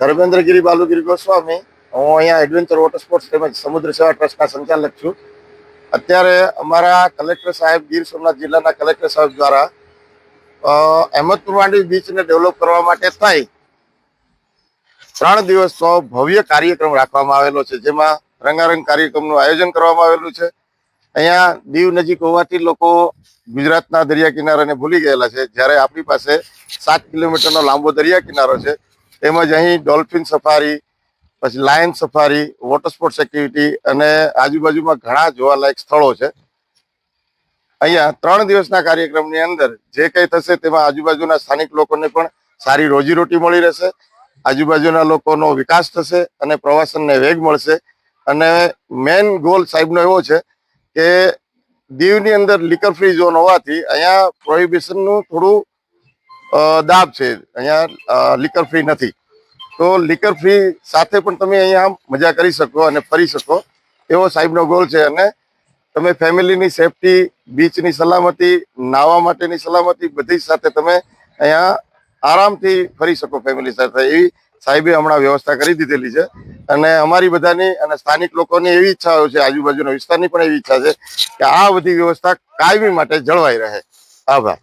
ધર્મેન્દ્રગીરી બાલુગીરી ગોસ્વામી. હું અહીંયા adventure water sports તેમજ સમુદ્ર સેવા ટ્રસ્ટના સંચાલક છું. અત્યારે અમારા કલેક્ટર સાહેબ, ગીર સોમનાથ જિલ્લાના કલેક્ટર સાહેબ દ્વારા અહેમદપુર માંડવી બીચને ડેવલપ કરવા માટે થઈ ત્રણ દિવસનો ભવ્ય કાર્યક્રમ રાખવામાં આવેલો છે, જેમાં રંગારંગ કાર્યક્રમનું આયોજન કરવામાં આવેલું છે. અહીંયા દીવ નજીક હોવાથી લોકો ગુજરાતના દરિયા કિનારાને ભૂલી ગયેલા છે, જ્યારે આપણી પાસે સાત કિલોમીટરનો લાંબો દરિયા કિનારો છે તેમજ અહીં ડોલ્ફિન સફારી, પછી lion safari, water sports activity અને આજુબાજુમાં ઘણા જોવાલાયક સ્થળો છે. અહીંયા ત્રણ દિવસના કાર્યક્રમની અંદર જે કંઈ થશે તેમાં આજુબાજુના સ્થાનિક લોકોને પણ સારી રોજીરોટી મળી રહેશે, આજુબાજુના લોકોનો વિકાસ થશે અને પ્રવાસનને વેગ મળશે. અને મેન ગોલ સાહેબનો એવો છે કે દીવની અંદર લિકર ફ્રી ઝોન હોવાથી અહીંયા પ્રોહિબિશનનું થોડું દાબ છે. અહીંયા લિકર ફ્રી નથી. તો લિકર ફ્રી સાથે પણ તમે અહીંયા મજા કરી શકો અને ફરી શકો. એવો સાહેબનો ગોલ છે અને તમે ફેમિલીની સેફટી બીચની સલામતી નાવા માટેની સલામતી બધી સાથે તમે અહીંયા આરામથી ફરી શકો ફેમિલી સાથે. એવી સાહેબે હમણાં વ્યવસ્થા કરી દીધેલી છે. અને અમારી બધાની અને સ્થાનિક લોકોની એવી ઈચ્છાઓ છે, આજુબાજુના વિસ્તારની પણ એવી ઈચ્છા છે કે આ બધી વ્યવસ્થા કાયમી માટે જળવાઈ રહે. આભાર.